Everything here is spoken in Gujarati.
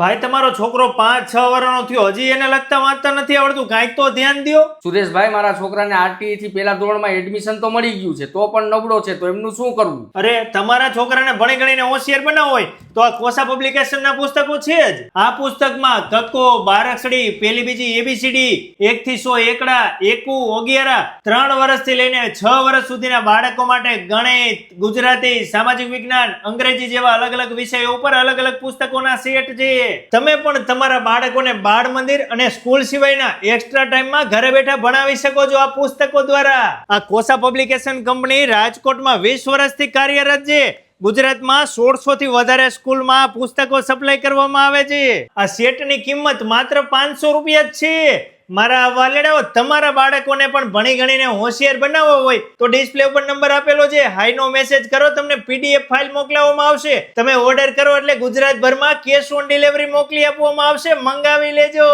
ભાઈ તમારો છોકરો પાંચ છ વર્ષનો થયો. હજી એને લગતા વાંચતા નથી આવડતું. કાંઈક તો ધ્યાન દ્યો. સુરેશભાઈ મારા છોકરાને આરટીઈ થી પેલા ધોરણમાં એડમિશન તો મળી ગયું છે તો પણ નબળો છે તો એમનું શું કરવું? અરે તમારા છોકરાને ભણી ગણીને હોશિયાર બનાવો હોય. તો આ કોસા પબ્લિકેશન ના પુસ્તકો છે જ. આ પુસ્તકમાં કક્કો બારકસડી પેલી બીજી એબીસીડી એક થી સો એકડા, એકુ ઓગિયારા, ત્રણ વર્ષથી લઈને છ વર્ષ સુધીના બાળકો માટે ગણિત, ગુજરાતી, સામાજિક વિજ્ઞાન, અંગ્રેજી જેવા અલગ અલગ વિષયો ઉપર અલગ અલગ પુસ્તકોના સેટ છે. તમે પણ તમારા બાળકોને બાળ મંદિર અને સ્કૂલ સિવાયના એક્સ્ટ્રા ટાઈમમાં ઘરે બેઠા ભણાવી શકો છો આ પુસ્તકો દ્વારા. આ કોસા પબ્લિકેશન કંપની રાજકોટમાં વીસ વર્ષથી કાર્યરત છે. ગુજરાતમાં સોળસો થી વધારે સ્કૂલમાં પુસ્તકો સપ્લાય કરવામાં આવે છે. આ સેટની કિંમત માત્ર પાંચસો રૂપિયા જ છે. મારા વાલેડાઓ તમારા બાળકોને પણ ભણી ગણીને હોશિયાર બનાવવો હોય તો ડિસ્પ્લે ઉપર નંબર આપેલો છે. હાઈનો મેસેજ કરો, તમને પીડીએફ ફાઇલ મોકલાવવામાં આવશે. તમે ઓર્ડર કરો એટલે ગુજરાતભરમાં કેશ ઓન ડિલિવરી મોકલી આપવામાં આવશે. મંગાવી લેજો.